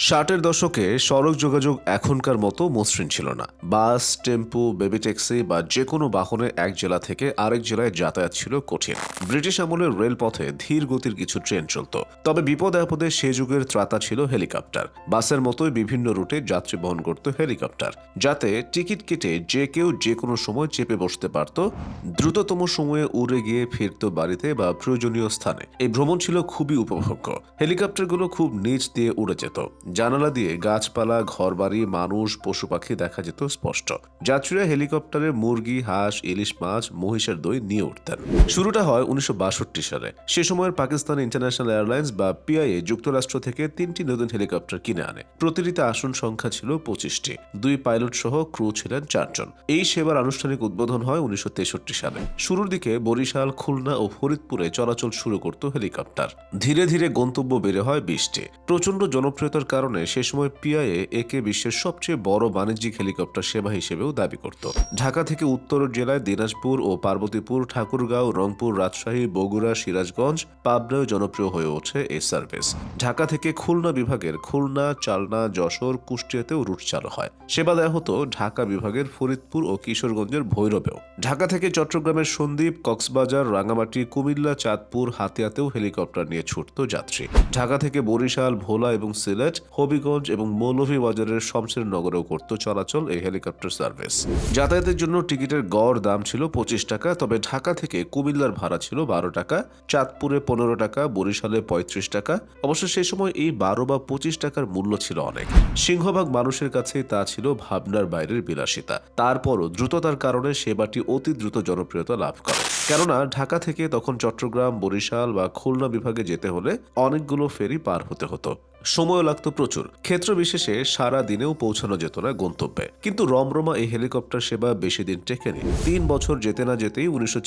ষাটের দশকে সড়ক যোগাযোগ এখনকার মতো মসৃণ ছিল না। বাস, টেম্পু, বেবি ট্যাক্সি বা যে কোনো বাহনে এক জেলা থেকে আরেক জেলায় যাতায়াত ছিল কঠিন। ব্রিটিশ আমলের রেলপথে ধীর গতির কিছু ট্রেন চলত। তবে বিপদ আপদে সে যুগের ত্রাতা ছিল হেলিকপ্টার। বাসের মতোই বিভিন্ন রুটে যাত্রী বহন করত হেলিকপ্টার, যাতে টিকিট কেটে যে কেউ যে কোনো সময় চেপে বসতে পারত, দ্রুততম সময়ে উড়ে গিয়ে ফিরত বাড়িতে বা প্রয়োজনীয় স্থানে। এই ভ্রমণ ছিল খুবই উপভোগ্য। হেলিকপ্টারগুলো খুব নিচ দিয়ে উড়ে যেত। জানালা দিয়ে গাছপালা, ঘরবাড়ি, মানুষ, পশু পাখি দেখা যেত স্পষ্ট। যাত্রীরা হেলিকপ্টারে মুরগি, হাঁস, ইলিশ মাছ, মহিষের দই নিয়ে উঠতেন। শুরুটা হয় উনিশশো সালে। সে সময়ের পাকিস্তান ইন্টারন্যাশনাল এয়ারলাইন্স বা পিআইএ যুক্তরাষ্ট্র থেকে তিনটি নতুন হেলিকপ্টার কিনে আনে। প্রতিটিতে আসন সংখ্যা ছিল পঁচিশটি। দুই পাইলট সহ ক্রু ছিলেন চারজন। এই সেবার আনুষ্ঠানিক উদ্বোধন হয় উনিশশো তেষট্টি সালে। শুরুর দিকে বরিশাল, খুলনা ও ফরিদপুরে চলাচল শুরু করত হেলিকপ্টার। ধীরে ধীরে গন্তব্য বেড়ে হয় বিশটি। প্রচণ্ড জনপ্রিয়তার কারণে সে সময় পিআইএ একে বিশ্বের সবচেয়ে বড় বাণিজ্যিক হেলিকপ্টার সেবা হিসেবেও দাবি করত। ঢাকা থেকে উত্তর জেলায় দিনাজপুর ও পার্বতীপুর, ঠাকুরগাঁও, রংপুর, রাজশাহী, বগুড়া, সিরাজগঞ্জ পাবনায় জনপ্রিয় হয়ে ওঠে এই সার্ভিস। ঢাকা থেকে খুলনা বিভাগের খুলনা, চালনা, যশোর, কুষ্টিয়াতেও রুট চালু হয়। সেবা দেওয়া হতো ঢাকা বিভাগের ফরিদপুর ও কিশোরগঞ্জের ভৈরবেও। ঢাকা থেকে চট্টগ্রামের সন্দ্বীপ, কক্সবাজার, রাঙামাটি, কুমিল্লা, চাঁদপুর হাতিয়াতেও হেলিকপ্টার নিয়ে ছুটত যাত্রী। ঢাকা থেকে বরিশাল, ভোলা এবং সিলেট হবিগঞ্জ এবং মৌলভীবাজারের শমশের নগরেও করত চলাচল এই হেলিকপ্টার সার্ভিস। যাতায়াতের জন্য টিকিটের গড় দাম ছিল পঁচিশ টাকা, তবে ঢাকা থেকে কুমিল্লার ভাড়া ছিল বারো টাকা, চাঁদপুরে পনেরো টাকা, বরিশালে পঁয়ত্রিশ টাকা। অবশ্য সেই সময় এই বারো বা পঁচিশ টাকার মূল্য ছিল অনেক। সিংহভাগ মানুষের কাছে তা ছিল ভাবনার বাইরের বিলাসিতা। তারপরও দ্রুততার কারণে সেবাটি অতি দ্রুত জনপ্রিয়তা লাভ করে। কেননা ঢাকা থেকে তখন চট্টগ্রাম, বরিশাল বা খুলনা বিভাগে যেতে হলে অনেকগুলো ফেরি পার হতে হতো। সময়ও লাগতো প্রচুর। ক্ষেত্র বিশেষে সারা দিনেও পৌঁছানো যেত না গন্তব্যে। কিন্তু রমরমা এই হেলিকপ্টার সেবা বেশি দিন টেকেনি। তিন বছর যেতে না যেতেই উনিশশো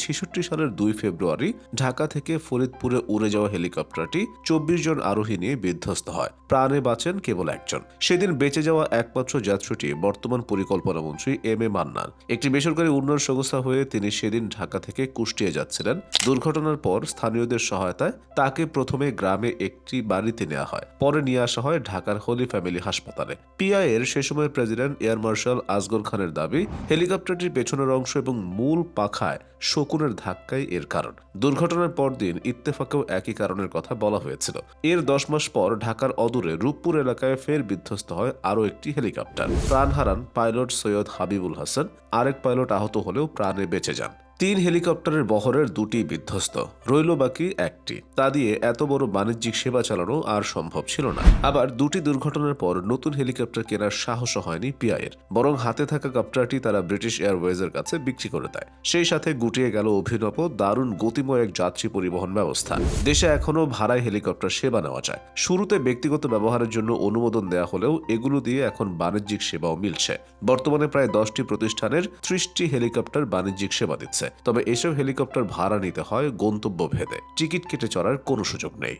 সালের দুই ফেব্রুয়ারি ঢাকা থেকে ফরিদপুরে উড়ে যাওয়া হেলিকপ্টারটি চব্বিশ জন আরোহী নিয়ে বিধ্বস্ত হয়। প্রাণে বাঁচেন কেবল একজন। সেদিন বেঁচে যাওয়া একমাত্র যাত্রীটি বর্তমান পরিকল্পনা মন্ত্রী এম এ মান্নান। একটি বেসরকারি উন্নয়ন সংস্থা হয়ে তিনি সেদিন ঢাকা থেকে কুষ্টিয়া যাচ্ছিলেন। দুর্ঘটনার পর স্থানীয়দের সহায়তায় তাকে প্রথমে গ্রামে একটি বাড়িতে নেওয়া হয়। পরে নিয়ে আসা হয় ঢাকার হোলি ফ্যামিলি হাসপাতালে। পিআই এর সে সময়ের প্রেসিডেন্ট, এয়ার মার্শাল আসগর খানের দাবি, হেলিকপ্টারটির পেছনের অংশ এবং মূল পাখায় শকুনের ধাক্কাই এর কারণ। দুর্ঘটনার পরদিন ইত্তেফাকেও একই কারণের কথা বলা হয়েছিল। এর দশ মাস পর ঢাকার অদূরে রূপপুর এলাকায় ফের বিধ্বস্ত হয় আরও একটি হেলিকপ্টার। প্রাণ হারান পাইলট সৈয়দ হাবিবুল হাসান। আরেক পাইলট আহত হলেও প্রাণে বেঁচে যান। তিন হেলিকপ্টারের বহরের দুটি বিধ্বস্ত, রইল বাকি একটি। তা দিয়ে এত বড় বাণিজ্যিক সেবা চালানো আর সম্ভব ছিল না। আবার দুটি দুর্ঘটনার পর নতুন হেলিকপ্টার কেনার সাহস হয়নি পিআইয়ের। বরং হাতে থাকা কপ্টারটি তারা ব্রিটিশ এয়ারওয়েজের কাছে বিক্রি করে দেয়। সেই সাথে গুটিয়ে গেল অভিনব, দারুণ, গতিময় এক যাত্রী পরিবহন ব্যবস্থা। দেশে এখনও ভাড়ায় হেলিকপ্টার সেবা নেওয়া যায়। শুরুতে ব্যক্তিগত ব্যবহারের জন্য অনুমোদন দেওয়া হলেও এগুলো দিয়ে এখন বাণিজ্যিক সেবাও মিলছে। বর্তমানে প্রায় দশটি প্রতিষ্ঠানের ত্রিশটি হেলিকপ্টার বাণিজ্যিক সেবা দিচ্ছে। তবে এসব হেলিকপ্টার ভাড়া নিতে হয় গন্তব্য ভেদে টিকিট কেটে চড়ার কোনো সুযোগ নেই।